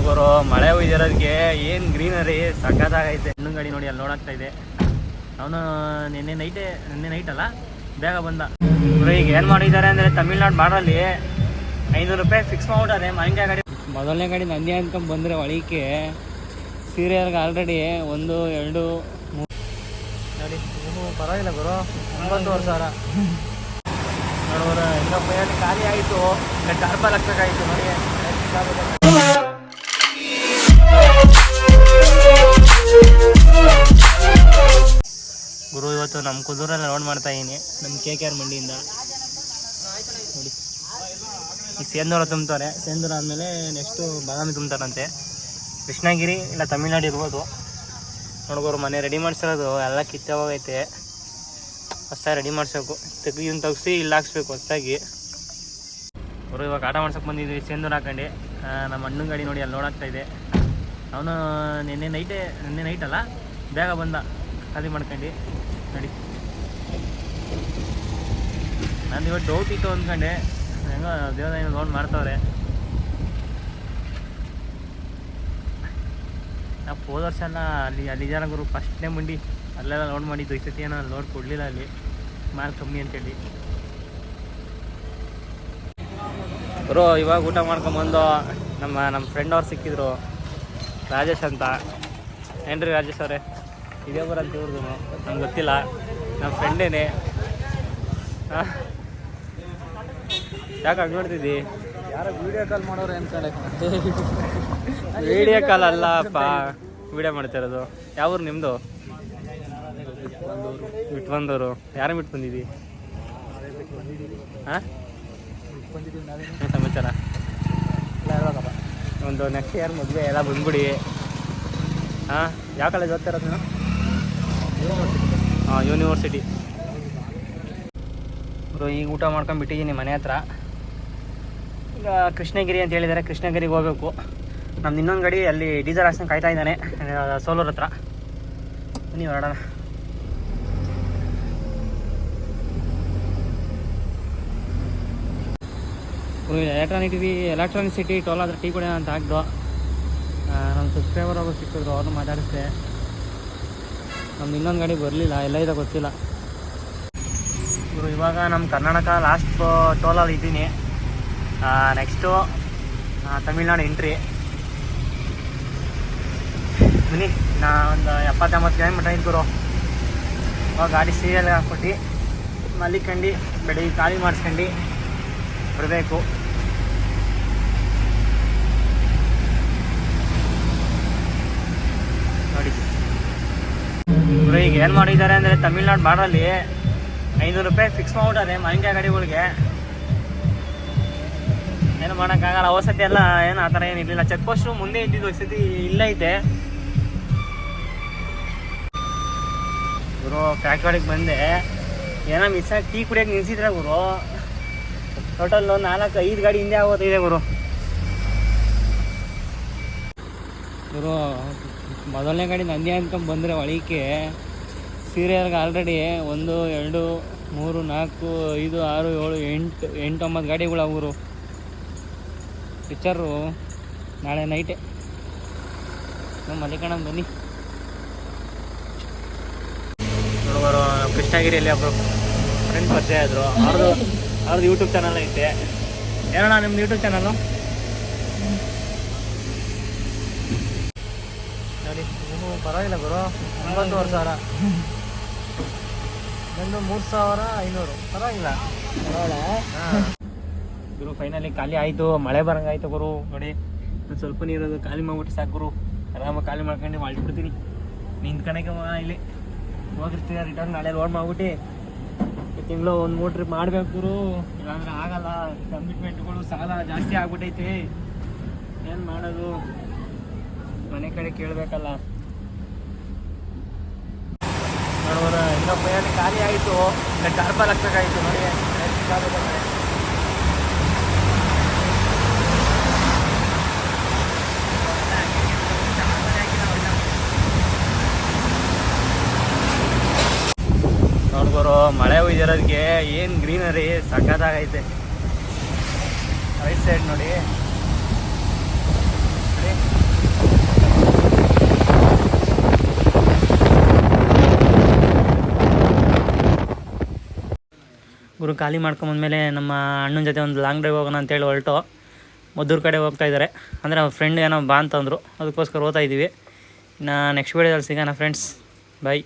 ನೋಡ್ಬೋರು ಮಳೆ ಒಯ್ದಿರೋದಕ್ಕೆ ಏನು ಗ್ರೀನರಿ ಸಖತ್ತಾಗೈತೆ. ಹಣ್ಣು ಗಾಡಿ ನೋಡಿ ಅಲ್ಲಿ ನೋಡಾಗ್ತಾ ಇದೆ. ಅವನು ನಿನ್ನೆ ನೈಟೇ ನಿನ್ನೆ ನೈಟ್ ಅಲ್ಲ? ಬೇಗ ಬಂದ. ಈಗ ಏನು ಮಾಡಿದ್ದಾರೆ ಅಂದರೆ ತಮಿಳ್ನಾಡು ಬಾರ್ಡ್ರಲ್ಲಿ ಐನೂರು ರೂಪಾಯಿ ಫಿಕ್ಸ್ ಮಾಡ್ಬಿಟ್ಟಾರೆ. ಮಾವಿನಕಾಯಿ ಗಾಡಿ ಮೊದಲನೇ ಗಾಡಿ ನಂದಿ ಅಂದ್ಕೊಂಡು ಬಂದರೆ ಒಳಕ್ಕೆ ಸೀರಿಯಲ್ಗೆ ಆಲ್ರೆಡಿ ಒಂದು, ಎರಡು ಮೂರು ನೋಡಿ ಪರವಾಗಿಲ್ಲ ಗುರು ಒಂಬತ್ತುವರೆ ಸಾವಿರ ನೋಡುವರ ಇನ್ನೊಬ್ಬ ಖಾಲಿ ಆಯಿತು. ಟಾರ್ಪಲ್ ಹಾಕ್ಬೇಕಾಯಿತು ನೋಡಿ ಇವತ್ತು ನಮ್ಮ ಕುದೂರಲ್ಲಿ ಲೋಡ್ ಮಾಡ್ತಾ ಇದ್ದೀನಿ ನಮ್ಮ ಕೆ ಕೆ ಆರ್ ಮಂಡಿಯಿಂದ. ನೋಡಿ. ಈ ಸೇಂದೂರ ತುಂಬ್ತಾರೆ. ಸೇಂದೂರ ಆದಮೇಲೆ ನೆಕ್ಸ್ಟು ಬಾದಾಮಿ ತುಂಬ್ತಾರಂತೆ. ಕೃಷ್ಣಗಿರಿ ಇಲ್ಲ ತಮಿಳ್ನಾಡು ಇರ್ಬೋದು. ನೋಡ್ಬೋರು ಮನೆ ರೆಡಿ ಮಾಡಿಸಿರೋದು, ಎಲ್ಲ ಕಿತ್ತೋಗೈತೆ. ಹೊಸ ರೆಡಿ ಮಾಡಿಸ್ಬೇಕು ತೆಗಿ, ಇವ್ನು ತೆಗ್ಸಿ ಇಲ್ಲಿ ಹಾಕ್ಸ್ಬೇಕು ಹೊಸ್ದಾಗಿ. ಅವರು ಇವಾಗ ಆಟ ಮಾಡ್ಸಕ್ಕೆ ಬಂದಿದ್ವಿ, ಸೇಂದೂರ ಹಾಕೊಂಡು. ನಮ್ಮ ಅಣ್ಣನ ಗಾಡಿ ನೋಡಿ ಅಲ್ಲಿ ನೋಡಾಗ್ತಾ ಇದೆ. ಅವನು ನಿನ್ನೆ ನೈಟೇ ನಿನ್ನೆ ನೈಟ್ ಅಲ್ಲ, ಬೇಗ ಬಂದ. ಖಾಲಿ ಮಾಡ್ಕೊಂಡು. ನೋಡಿ. ನಾನು ಇವತ್ತು ಡೌಟ್ ಇತ್ತು ಅಂದ್ಕೊಂಡೆ ಹೆಂಗೋ ದೇವದಾಯಿನ ಲೋನ್ ಮಾಡ್ತಾವ್ರೆ. ನಾವು ಹೋದ ವರ್ಷ ಎಲ್ಲ ಅಲ್ಲಿ ಅಲ್ಲಿ ಜನ ಗುರು ಫಸ್ಟ್ನೇ ಮುಂಡಿ ಅಲ್ಲೆಲ್ಲ ಲೋಡ್ ಮಾಡಿದ್ದು. ಈ ಸತಿ ಏನೋ ಲೋಡ್ ಕೊಡಲಿಲ್ಲ ಅಲ್ಲಿ. ಮಾಲ್ ಕಮ್ಮಿ ಅಂತೇಳಿ. ಗುರು ಇವಾಗ ಊಟ ಮಾಡ್ಕೊಂಬಂದು ನಮ್ಮ ನಮ್ಮ ಫ್ರೆಂಡ್ ಅವ್ರು ಸಿಕ್ಕಿದ್ರು. ರಾಜೇಶ್ ಅಂತ. ಏನ್ರಿ ರಾಜೇಶ್ ಅವರೇ? ಇದೇ ಬರಂತ ಇವ್ರದ್ದು ನಂಗೆ ಗೊತ್ತಿಲ್ಲ. ನಮ್ಮ ಫ್ರೆಂಡೇನೆ ಯಾಕೆ ಹಂಗೆ ನೋಡ್ತಿದ್ದಿ? ಯಾರೋ ವಿಡಿಯೋ ಕಾಲ್ ಮಾಡೋರು ಅನ್ಕೊಂಡೆ ವಿಡಿಯೋ ಕಾಲ್ ಅಲ್ಲಪ್ಪ. ವಿಡಿಯೋ ಮಾಡ್ತಾ ಇರೋದು. ಯಾವ ಊರು ನಿಮ್ಮದು ಬಿಟ್ಟು ಬಂದವರು ಯಾರು ಬಿಟ್ಟು ಬಂದಿದ್ದಿ ಹಾಂ ಸಮಾಚಾರ? ಒಂದು ನೆಕ್ಸ್ಟ್ ಇಯರ್ ಮದುವೆ ಎಲ್ಲ ಬಂದ್ಬಿಡಿ. ಹಾಂ? ಯಾವ ಕಾಲೇಜ್ ಓದ್ತಾ ಇರೋದು ಹಾಂ ಯೂನಿವರ್ಸಿಟಿ ಬ್ರೋ, ಈಗ ಊಟ ಮಾಡ್ಕೊಂಡು ಬಿಟ್ಟಿದ್ದೀನಿ ಮನೆ ಹತ್ರ. ಈಗ ಕೃಷ್ಣಗಿರಿ ಅಂತ ಹೇಳಿದ್ದಾರೆ ಕೃಷ್ಣಗಿರಿಗೆ ಹೋಗಬೇಕು. ನಮ್ದು ಇನ್ನೊಂದು ಗಾಡಿ, ಅಲ್ಲಿ ಡೀಸೆಲ್ ಹಾಕ್ಸ್ಕೊಂಡು ಕಾಯ್ತಾ ಇದ್ದಾನೆ ಸೋಲೂರ್ ಹತ್ರ. ಬನ್ನಿ ಹೊರಡೋಣ. Electronic TV electronic city toll ಆದರೆ ಟೀ ಕುಡಿಯೋಣ ಅಂತ ಹಾಕ್ದು ನಮ್ಮ ಸಬ್ಸ್ಕ್ರೈಬರ್ ಒಬ್ಬರು ಸಿಕ್ಕಿದ್ರು, ಅವ್ರನ್ನ ಮಾತಾಡಿಸ್ದೆ. ನಮ್ದು ಇನ್ನೊಂದು ಗಾಡಿ ಬರಲಿಲ್ಲ, ಎಲ್ಲ ಇದೆ ಗೊತ್ತಿಲ್ಲ. ಇವರು ಇವಾಗ ನಮ್ಮ ಕರ್ನಾಟಕ ಲಾಸ್ಟ್ ಟೋಲಲ್ಲಿ ಇದ್ದೀನಿ. ನೆಕ್ಸ್ಟು ತಮಿಳ್ನಾಡು ಎಂಟ್ರಿ ಬನ್ನಿ, ನಾ ಒಂದು ಎಪ್ಪತ್ತೊಂಬತ್ತು ಕಿಲೋಮೀಟ್ರ್ ಇದ್ದರು ಇವಾಗ ಗಾಡಿ ಸೀರಿಯಲ್ ಹಾಕ್ಕೊಟ್ಟು, ಮಲ್ಲಿಕಂಡು ಬೆಳಿಗ್ಗೆ ಖಾಲಿ ಮಾಡಿಸ್ಕೊಂಡು ಬರಬೇಕು ನೋಡಿ ಇವ್ರು ಈಗ ಏನು ಮಾಡಿದ್ದಾರೆ ಅಂದರೆ ತಮಿಳ್ನಾಡು ಬಾರ್ಡ್ರಲ್ಲಿ ಐನೂರು ರೂಪಾಯಿ ಫಿಕ್ಸ್ ಮಾಡ್ಬಿಟ್ಟಾರೆ ಮಾವಿನಕಾಯಿ ಗಾಡಿಗಳಿಗೆ ಏನು ಮಾಡೋಕ್ಕಾಗಲ್ಲ ಅವಸತಿ ಎಲ್ಲ ಏನು ಆ ಥರ ಏನು ಇರಲಿಲ್ಲ. ಚೆಕ್ ಪೋಸ್ಟು ಮುಂದೆ ಇದ್ದಿದ್ದು ವಸತಿ ಇಲ್ಲೇ ಐತೆ. ಗುರು ಫ್ಯಾಕ್ಟ್ರಿಗೆ ಬಂದೆ. ಏನೋ ಮಿಸ್ ಆಗಿ ಟೀ ಕುಡಿಯೋಕೆ ನಿಲ್ಸಿದ್ರೆ ಗುರು ಟೋಟಲ್ ನಾಲ್ಕು, ಐದು ಗಾಡಿ ಹಿಂದೆ ಆಗೋದಿದೆ ಗುರು ಗುರು ಮೊದಲನೇ ಗಾಡಿ ನಂದಿ ಅನ್ಕೊಂಡ್ ಬಂದರೆ ಒಳಕ್ಕೆ ಸೀರಿಯಲ್ಗೆ ಆಲ್ರೆಡಿ ಒಂದು, ಎರಡು, ಮೂರು, ನಾಲ್ಕು, ಐದು, ಆರು, ಏಳು, ಎಂಟು ಎಂಟು ಒಂಬತ್ತು ಗಾಡಿಗಳು ಅವರು ಪಿಕ್ಚರು ನಾಳೆ ನೈಟೆ ನಮ್ಮ ಮಲ್ಲಿಕಣ್ಣ ಬನ್ನಿ. ನೋಡುವರು ಕೃಷ್ಣಗಿರಿಯಲ್ಲಿ ಒಬ್ಬರು ಫ್ರೆಂಡ್ ಪರಿಚಯ ಆದರು ಅವ್ರದ್ದು ಅವ್ರದ್ದು ಯೂಟ್ಯೂಬ್ ಚಾನಲ್ ಐತೆ. ಏನಣ್ಣ ನಿಮ್ದು ಯೂಟ್ಯೂಬ್ ಚಾನಲು ನೋಡಿ. ಹ್ಞೂ ಪರವಾಗಿಲ್ಲ ಗುರು. ಒಂಬತ್ತುವರೆ ಸಾವಿರ. ನಂದು ಮೂರು ಸಾವಿರ ಐನೂರು. ಪರವಾಗಿಲ್ಲ. ಗುರು ಫೈನಲಿ ಖಾಲಿ ಆಯಿತು. ಮಳೆ ಬರಂಗಾಯ್ತು ಗುರು. ನೋಡಿ ಸ್ವಲ್ಪ ನೀರದು ಖಾಲಿ ಮಾಡ್ಬಿಟ್ಟು ಸಾಕು ಗುರು. ಆರಾಮಾಗಿ ಖಾಲಿ ಮಾಡ್ಕೊಂಡು ಮಾಡಿಬಿಡ್ತೀನಿ ನಿಂತ್ಕೊಳಕ್ಕೆ ಮಗ ಇಲ್ಲಿ. ಹೋಗಿರ್ತೀನಿ ರಿಟರ್ನ್ ನಾಳೆ ಲೋಡ್ ಮಾಡ್ಬಿಟ್ಟು. ತಿಂಗಳು ಒಂದು ಮೂರು ಟ್ರಿಪ್ ಮಾಡ್ಬೇಕು ಗುರು. ಇಲ್ಲಾಂದ್ರೆ ಆಗಲ್ಲ. ಕಮಿಟ್ಮೆಂಟ್ಗಳು ಸಾಲ ಜಾಸ್ತಿ ಆಗ್ಬಿಟ್ಟೈತೆ. ಏನು ಮಾಡೋದು? ಮನೆ ಕಡೆ ಕೇಳಬೇಕಲ್ಲ. ನೋಡುವರ ಎಲ್ಲ ಏನು ಖಾಲಿ ಆಯಿತು. ಟಾರ್ಪಲ್ ಹಾಕ್ಬೇಕಾಗಿತ್ತು ನೋಡಿ. ನೋಡ್ಬೋರು ಮಳೆ ಒಯ್ದಿರೋದಕ್ಕೆ ಏನು ಗ್ರೀನರಿ ಸಖತ್ತಾಗೈತೆ. ರೈಟ್ ಸೈಡ್ ನೋಡಿ ನೋಡಿ ಗುರು ಖಾಲಿ ಮಾಡ್ಕೊಂಬಂದ್ಮೇಲೆ ನಮ್ಮ ಅಣ್ಣನ ಜೊತೆ ಒಂದು ಲಾಂಗ್ ಡ್ರೈವ್ ಹೋಗೋಣ ಅಂತೇಳಿ ಹೊರಟು. ಮದ್ದೂರು ಕಡೆ ಹೋಗ್ತಾ ಇದ್ದಾರೆ ಅಂದರೆ ಅವ್ರ ಫ್ರೆಂಡ್ ಏನೋ ಬಾ ಅಂತಂದರು. ಅದಕ್ಕೋಸ್ಕರ ಓದ್ತಾ ಇದ್ದೀವಿ ಇನ್ನು ನೆಕ್ಸ್ಟ್ ವೀಡಿಯೋದಲ್ಲಿ ಸಿಗೋಣ ಫ್ರೆಂಡ್ಸ್ ಬಾಯ್